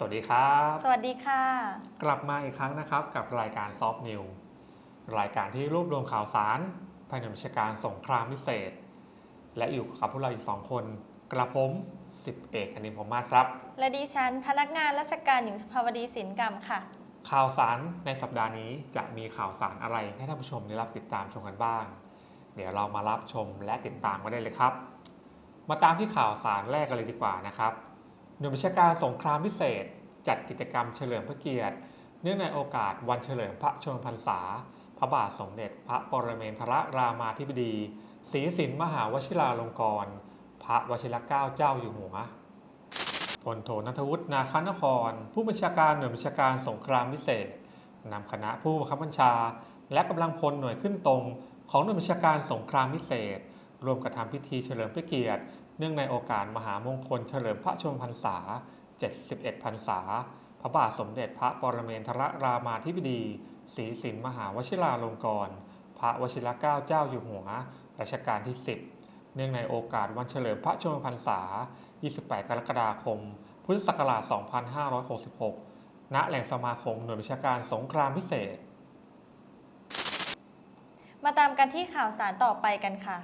สวัสดีครับ สวัสดีค่ะ กลับมาอีกครั้งนะครับกับรายการซอฟต์นิวรายการที่รวบรวมข่าวสารภายในวิชาการสงครามพิเศษ และอยู่กับพวกเราอีกสองคน กระผมสิบเอกอนิมพรหมมาศครับ และดิฉันพนักงานราชการหญิงสุภาวดีสินกรรมค่ะ ข่าวสารในสัปดาห์นี้จะมีข่าวสารอะไรให้ท่านผู้ชมได้รับติดตามชมกันบ้าง เดี๋ยวเรามารับชมและติดตามกันได้เลยครับ มาตามที่ข่าวสารแรกกันเลยดีกว่านะครับ หน่วยบัญชาการสงครามพิเศษ จัดกิจกรรมเฉลิมพระเกียรติ เนื่องในโอกาสวันเฉลิมพระชนมพรรษา พระบาทสมเด็จพระปรเมนทรรามาธิบดีศรีสินมหาวชิราลงกรณ์พระวชิรเกล้าเจ้าอยู่หัวพลโทนัทวุฒินาคานคร ผู้บัญชาการหน่วยบัญชาการสงครามพิเศษนำคณะผู้บังคับบัญชา และกำลังพลหน่วยขึ้นตรง ของหน่วยบัญชาการสงครามพิเศษ รวมกระทำพิธีเฉลิมพระเกียรติ เนื่องในโอกาสมหามงคลเฉลิมพระชนมพรรษา 71 พรรษา พระบาทสมเด็จพระปรเมนทรรามาธิบดีศรีสินมหาวชิราลงกรณ์พระวชิรเกล้าเจ้าอยู่หัวรัชกาลที่ 10 เนื่องในโอกาสวันเฉลิมพระชนมพรรษา 28 กรกฎาคม พุทธศักราช 2566 ณ แหล่งสมาคมหน่วยบัญชาการสงครามพิเศษ มาตามกันที่ข่าวสารต่อไปกันค่ะ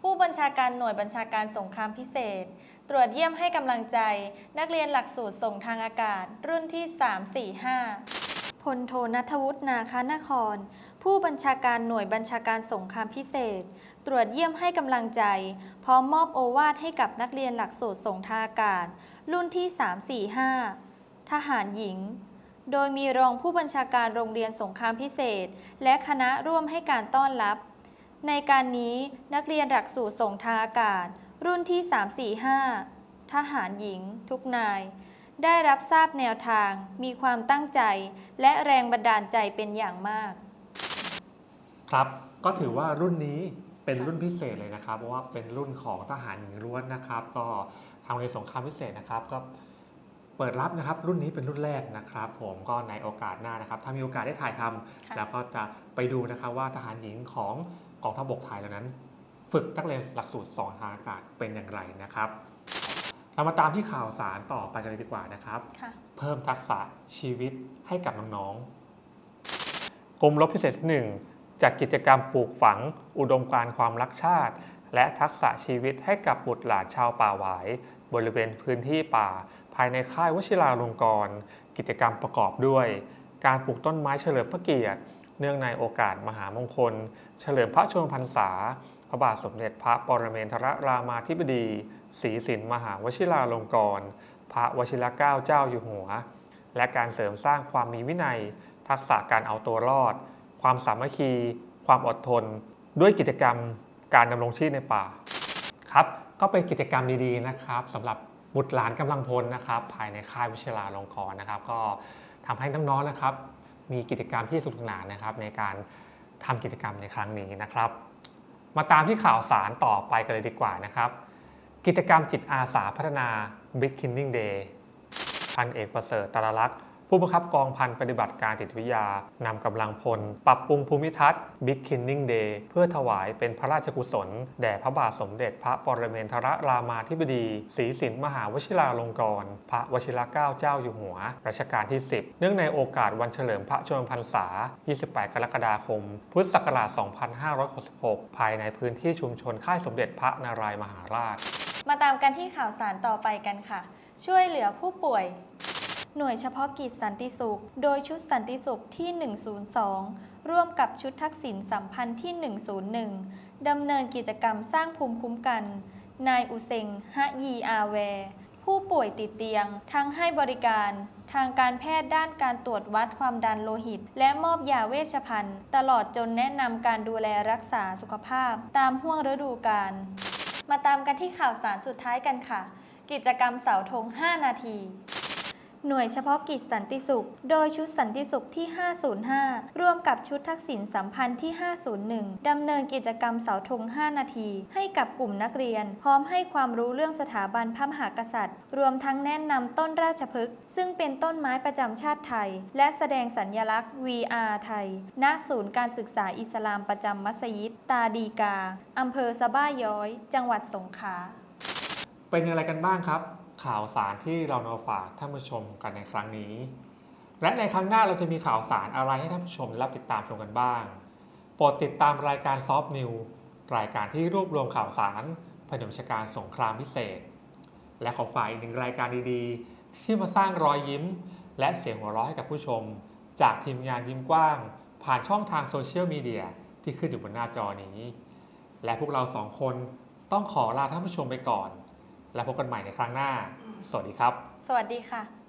ผู้บัญชาการหน่วยบัญชาการสงครามพิเศษ ตรวจเยี่ยมให้กำลังใจ นักเรียนหลักสูตรส่งทางอากาศ รุ่นที่ 345 พลโทนัทวุฒินาคานคร ผู้บัญชาการหน่วยบัญชาการสงครามพิเศษ ตรวจเยี่ยมให้กำลังใจ พร้อมมอบโอวาทให้กับนักเรียนหลักสูตรส่งทางอากาศ รุ่นที่ 345 ทหารหญิงโดยมีรองผู้บัญชาการโรงเรียนสงครามพิเศษ และคณะร่วมให้การต้อนรับ ในการนี้นักเรียนหลักสูตรส่งทางอากาศ รุ่นที่ 345 ทหารหญิง ทุกนาย ได้รับทราบแนวทาง มีความตั้งใจ และแรงบันดาลใจเป็นอย่างมาก ครับ ก็ถือว่ารุ่นนี้เป็นรุ่นพิเศษเลยนะครับ เพราะว่าเป็นรุ่นของทหารหญิงล้วนนะครับ ก็ทางโรงเรียนสงครามพิเศษนะครับก็เปิดรับนะครับรุ่นนี้เป็นรุ่นแรกนะครับ ผมก็ในโอกาสหน้านะครับ ถ้ามีโอกาสได้ถ่ายทำค่ะแล้วก็จะไปดูนะครับว่าทหารหญิงของ กองทัพบกไทยเหล่านั้น ฝึกนักเรียนหลักสูตรสอนทางอากาศเป็นอย่างไรนะครับ เรามาตามที่ข่าวสารต่อไปกันเลยดีกว่านะครับค่ะเพิ่มทักษะชีวิตให้กับน้องๆกรมรบพิเศษที่หนึ่งจัดกิจกรรมปลูกฝัง อุดมการณ์ความรักชาติ และทักษะชีวิตให้กับบุตรหลานชาวป่าหวาย บริเวณพื้นที่ป่า ภายในค่ายวชิราลงกรณ์กิจกรรมประกอบด้วย การปลูกต้นไม้เฉลิมพระเกียรติ เนื่องในโอกาสมหามงคล เฉลิมพระชนมพรรษา พระบาทสมเด็จพระปรเมนทรรามาธิบดีศรีสินมหาวชิราลงกรณ์พระวชิรเกล้าเจ้าอยู่หัว และการเสริมสร้างความมีวินัย ทักษะการเอาตัวรอด ความสามัคคี ความอดทน ด้วยกิจกรรมการดำรงชีพในป่าครับก็เป็นกิจกรรมดีๆนะครับสำหรับบุตรหลานกำลังพลนะครับ ภายในค่ายวิชาลาลงกรณ์นะครับ ก็ทำให้น้องๆนะครับ มีกิจกรรมที่สนุกสนานนะครับ ในการทำกิจกรรมในครั้งนี้นะครับ มาตามที่ข่าวสารต่อไปกันเลยดีกว่านะครับ กิจกรรมจิตอาสาพัฒนา Beginning Day พันเอกประเสริฐตรลักษณ์ ผู้บังคับกองพันปฏิบัติการจิตวิทยานำกำลังพล ปรับปรุงภูมิทัศน์ Beginning Day เพื่อถวายเป็นพระราชกุศล แด่พระบาทสมเด็จพระปรเมนทรรามาธิบดีศรีสินมหาวชิราลงกรณ์พระวชิรเกล้าเจ้าอยู่หัวรัชกาลที่ 10 เนื่องในโอกาสวันเฉลิมพระชนมพรรษา 28 กรกฎาคม พุทธศักราช 2566 ภายในพื้นที่ชุมชนค่ายสมเด็จพระนารายมหาราช มาตามกันที่ข่าวสารต่อไปกันค่ะ ช่วยเหลือผู้ป่วย หน่วยเฉพาะกิจสันติสุข โดยชุดสันติสุขที่ 102 ร่วมกับชุดทักษิณสัมพันธ์ที่ 101 ดำเนินกิจกรรมสร้างภูมิคุ้มกัน นายอุเซงฮะยีอาแวผู้ป่วยติดเตียง ทั้งให้บริการ ทางการแพทย์ด้านการตรวจวัดความดันโลหิต และมอบยาเวชภัณฑ์ ตลอดจนแนะนำการดูแลรักษาสุขภาพ ตามห่วงฤดูกาลมาตามกันที่ข่าวสารสุดท้ายกันค่ะ กิจกรรมเสาธง5 นาที หน่วยเฉพาะกิจสันติสุข โดยชุดสันติสุขที่ 505 ร่วมกับชุดทักษิณสัมพันธ์ที่ 501 ดำเนินกิจกรรมเสาธง 5 นาที ให้กับกลุ่มนักเรียน พร้อมให้ความรู้เรื่องสถาบันพระมหากษัตริย์ รวมทั้งแนะนำต้นราชพฤกษ์ซึ่งเป็นต้นไม้ประจำชาติไทย และแสดงสัญญลักษณ์ VR ไทย ณ ศูนย์การศึกษาอิสลามประจำมัสยิด ตาดีกาอำเภอสะบ้าย้อย จังหวัดสงขลาเป็นอย่างไรกันบ้างครับ ข่าวสารที่เรานำฝากท่านผู้ชมกันในครั้งนี้ และในครั้งหน้าเราจะมีข่าวสารอะไรให้ท่านผู้ชมได้รับติดตามชมกันบ้าง โปรดติดตามรายการซอฟต์นิวรายการที่รวบรวมข่าวสารผนมชการสงครามพิเศษ และขอฝากอีกหนึ่งรายการดีๆ ที่มาสร้างรอยยิ้ม และเสียงหัวเราะให้กับผู้ชม จากทีมงานยิ้มกว้าง ผ่านช่องทางโซเชียลมีเดียที่ขึ้นอยู่บนหน้าจอนี้ และพวกเราสองคนต้องขอลาท่านผู้ชมไปก่อน และพบกันใหม่ในครั้งหน้า สวัสดีครับ สวัสดีค่ะ